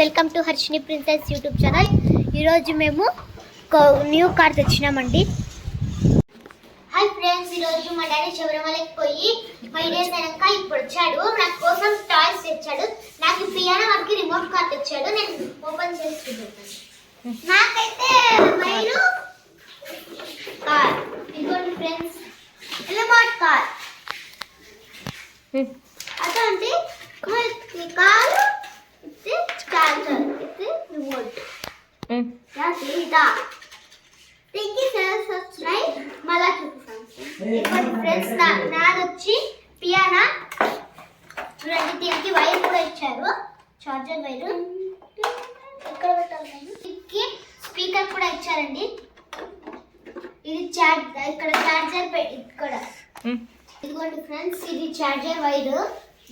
Welcome to Harshini princess YouTube channel. ఈరోజు మేము new car తెచ్చినామండి. హాయ్ ఫ్రెండ్స్ ఈరోజు మా డాడీ శబరిమలకి పోయి ఫైవ్ డేస్ అయినాక ఇప్పుడు వచ్చాడు. నా కోసం టాయ్స్ తెచ్చాడు. నాకు పియానో వారికి రిమోట్ కార్ తెచ్చాడు. నేను ఓపెన్ చేసి చూపిస్తాను. నాకైతే మైరు కార్. ఇదిగోండి ఫ్రెండ్స్ రిమోట్ కార్. అదంటే కారు ఇది చార్జర్ ఇది remote Thank you sir. Subscribe. మళ్ళా చూపిస్తాను. ఫ్రెండ్స్ నాది వచ్చి పియానా. చూడండి దీనికి వైర్ కూడా ఇచ్చారు. Charger wire. ఎక్కడ పెట్టాలి దీనికి స్పీకర్ కూడా ఇచ్చారండి. ఇది చార్జ్ ఇక్కడ చార్జర్ ఇక్కడ. ఇదిగోండి ఫ్రెండ్స్ ఇది చార్జర్ వైర్.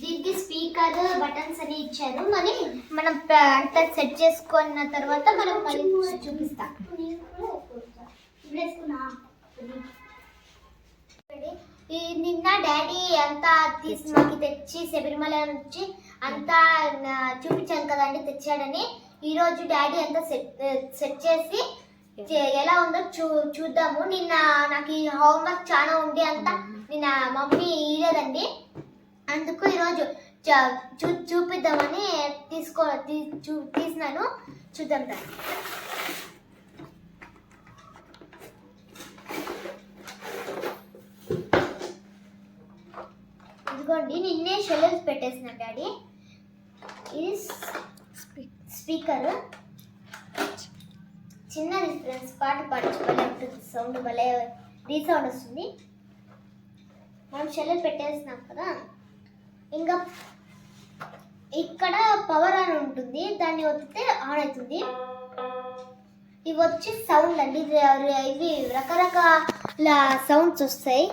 దీనికి స్పీకర్ బటన్స్ అని ఇచ్చారు. మరి మనం అంతా సెట్ చేసుకున్న తర్వాత మనం మళ్ళీ చూపిస్తాం. ఈ నిన్న డాడీ అంతా తీసి మాకు తెచ్చి శబరిమల నుంచి అంతా చూపించాను కదండి తెచ్చాడని. ఈ రోజు డాడీ అంతా సెట్ సెట్ చేసి చే- ఎలా ఉందో చూ చూద్దాము. నిన్న నాకు ఈ హోంవర్క్ చాలా ఉంది అంతా. నిన్న మమ్మీ ఇయ్యలేదండి. అందుకు ఈరోజు చూ చూపిద్దామని తీసుకో తీ చూ తీసినాను. చూద్దాం దాన్ని ఇదిగోండి నిన్నే షెల్స్ పెట్టేసిన డాడీ. ఇది స్పీకర్. చిన్నది ఫ్రెండ్స్ పాట పాడచ్చు భలే ఉంటుంది సౌండ్ భలే రీసౌండ్ వస్తుంది. మనం షెల్లెలు పెట్టేసినాం కదా. ఇంకా ఇక్కడ పవర్ అని ఉంటుంది దాన్ని ఒత్తితే ఆన్ అవుతుంది. ఇవి వచ్చి సౌండ్ అండి. ఇవి రకరకాల సౌండ్స్ వస్తాయి.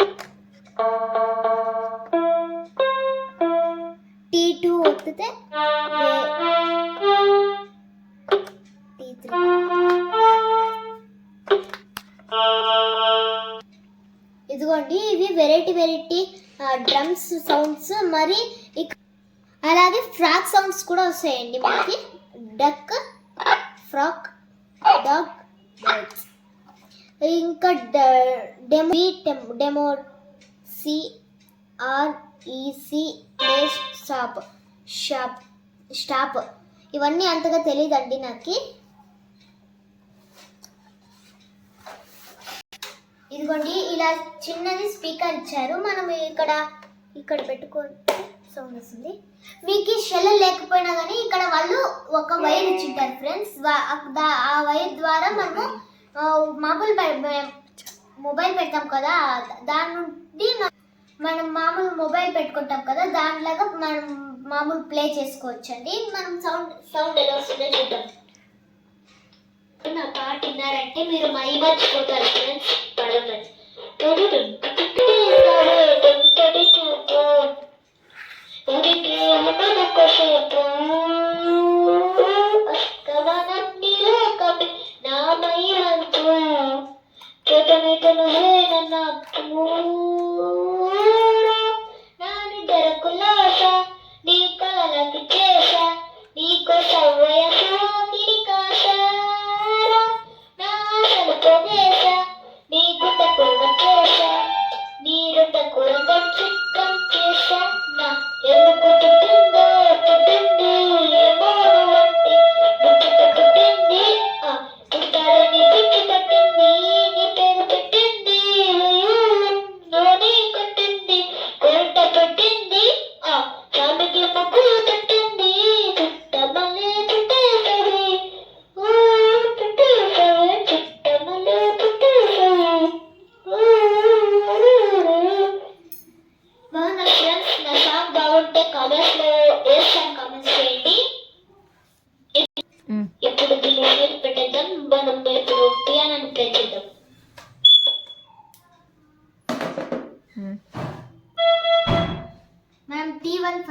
టీ టూ ఒత్తితే టీ త్రీ ఇదిగోండి ఇవి వెరైటీ వెరైటీ డ్రమ్స్ సౌండ్స్ మరి ఇక- అలాగే ఫ్రాక్ సౌండ్స్ కూడా వస్తాయండి మనకి. డక్ ఫ్రాక్ డాగ్ బర్డ్స్ ఇంకా demo demo C R stop shop stop ఇవన్నీ అంతగా తెలియదండి నాకు. ఇదిగోండి ఇలా చిన్నది స్పీకర్ ఇచ్చారు. మనం ఇక్కడ ఇక్కడ పెట్టుకుంటే సౌండ్ వస్తుంది. మీకు ఈ షెల్ లేకపోయినా కానీ ఇక్కడ వాళ్ళు ఒక వైర్ ఇచ్చింటారు ఫ్రెండ్స్ ఆ వైర్ ద్వారా మనము మామూలు మొబైల్ పెడతాం కదా. దాని నుండి మనం మామూలు మొబైల్ పెట్టుకుంటాం కదా. దానిలాగా మనం మామూలు ప్లే చేసుకోవచ్చండి. మనం సౌండ్ సౌండ్ ఎలా వస్తుందో చూద్దాం. నా పాట విన్నారంటే మీరు మై మర్చిపోతారు ఫ్రెండ్స్ పడమని నీ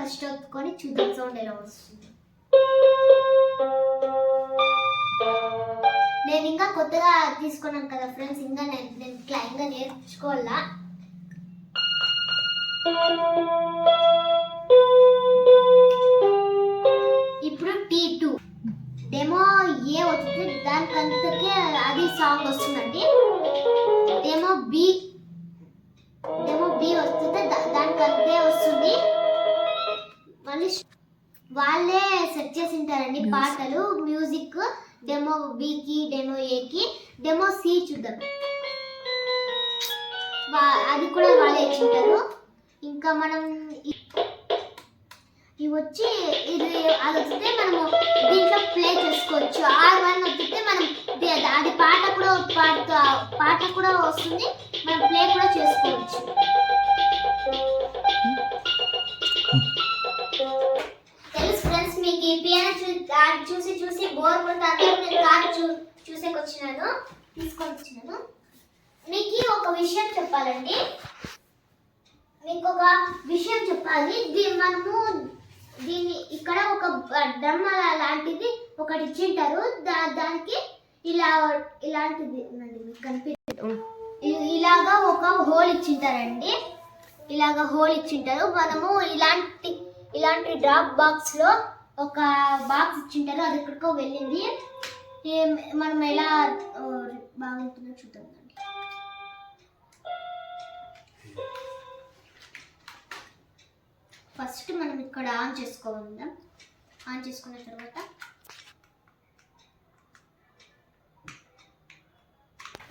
ఫస్ట్ ఒత్తుకొని చూద్దాం. సౌండ్ ఎలా వస్తుంది? నేను ఇంకా కొత్తగా తీసుకున్నాను కదా ఫ్రెండ్స్ ఇంకా నేను నేను ఇట్లా ఇంకా నేర్చుకోవాలా? ఇప్పుడు టీ టూ డెమో ఏ వచ్చింది దానికంతకే అది సాంగ్ వస్తుందండి. డెమో బి డెమో బి వస్తుంది. దానికంతే వస్తుంది. వాళ్ళే సెట్ చేసి ఉంటారండి పాటలు మ్యూజిక్ డెమో బికి డెమో ఏకి డెమో సి చూద్దాం. అది కూడా వాళ్ళే ఇచ్చింటారు ఇంకా మనం ఇవి వచ్చి ఇది అది వస్తే మనము దీంట్లో ప్లే చేసుకోవచ్చు. ఆర్ వన్ వచ్చితే మనం అది పాట కూడా పాడుతా పాట కూడా వస్తుంది. మనం ప్లే కూడా చేసుకోవచ్చు. అది చూసి చూసి బోర్ కొడుతుంది నేను కార్ చూ చూసేకి వచ్చినాను తీసుకొని వచ్చినాను మీకు ఒక విషయం చెప్పాలండి. మీకు ఒక విషయం చెప్పాలి. దీన్ని మనము దీన్ని ఇక్కడ ఒక డ్రమ్ లాంటిది ఒకటి ఇచ్చింటారు. దా దానికి ఇలా ఇలాంటిది ఉందండి మీకు కనిపి ఇలాగా ఒక హోల్ ఇచ్చింటారండి. ఇలాగా హోల్ ఇచ్చింటారు. మనము ఇలాంటి ఇలాంటి డ్రాప్ బాక్స్లో ఒక బాక్స్ ఇచ్చింటారు అది ఎక్కడికో వెళ్ళింది. మనం ఎలా బాగుంటుందో చూద్దాం ఫస్ట్ మనం ఇక్కడ ఆన్ చేసుకోవాలి ఆన్ చేసుకున్న తర్వాత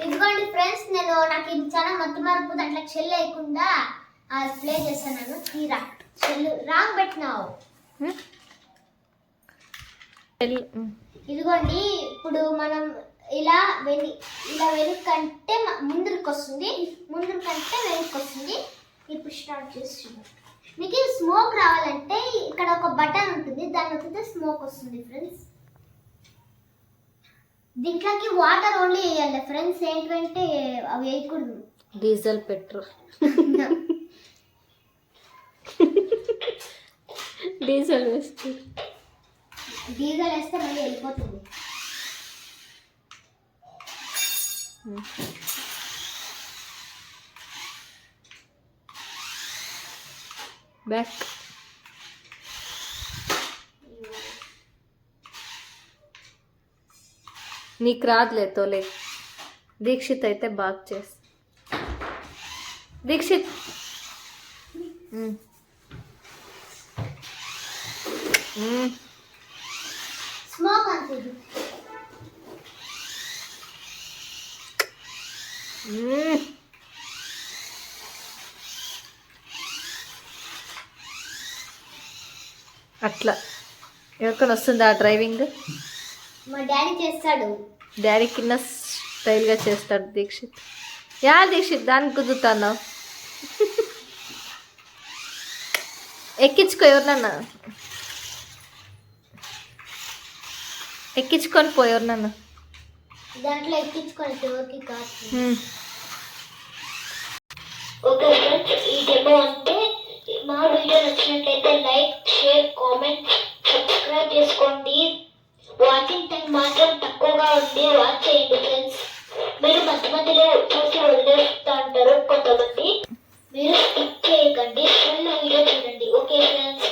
ఇదిగోండి ఫ్రెండ్స్ నేను నాకు ఇది చాలా మత్తు మార్పు దాంట్లో చెల్లు లేకుండా అది ప్లే చేస్తాను తీరా. చెల్లు రాంగ్ పెట్టినావు ఇదిగోండి ఇప్పుడు మనం ఇలా వెని ఇలా వెనుకంటే ముందుకు వస్తుంది ముందుకు కంటే వెనక్కి వస్తుంది ఇప్పుడు స్టార్ట్ చేసి చూడండి మీకు స్మోక్ రావాలంటే ఇక్కడ ఒక బటన్ ఉంటుంది దాన్ని నొక్కితే స్మోక్ వస్తుంది ఫ్రెండ్స్ దీంట్లోకి వాటర్ ఓన్లీ వేయాలి ఫ్రెండ్స్ ఏంటంటే అవి వేయకూడదు. Diesel petrol. Diesel waste. Diesel వేస్తే మళ్ళీ వెళ్ళిపోతుంది. బ్యాక్. నీకు రాదులే తోలే. దీక్షిత్ అయితే బాగా చేసి. దీక్షిత్. మ్మ్. మ్మ్. స్మోక్ అంటుంది మ్మ్. అట్లా. ఎవరికైనా వస్తుందా డ్రైవింగ్ మా డాడీ చేస్తాడు. డాడీ కింద స్టైల్గా చేస్తాడు దీక్షిత్. యా దీక్షిత్? దానికి కుదురుతాను ఎక్కించుకో ఎవరినన్నా. ఎక్కించుకొని పో ఎవరినన్నా. దాంట్లో ఎక్కించుకొని వీడియో నచ్చినట్లయితే లైక్ షేర్ కామెంట్ సబ్స్క్రైబ్ చేసుకోండి. వాచింగ్ టైం మాత్రం తక్కువగా ఉంది వాచ్ చేయండి ఫ్రెండ్స్. మీరు మధ్య మధ్యలో చూసి వదిలేస్తూ ఉంటారు కొంతమంది. మీరు స్కిప్ చేయకండి ఫుల్ వీడియో చూడండి. Okay friends.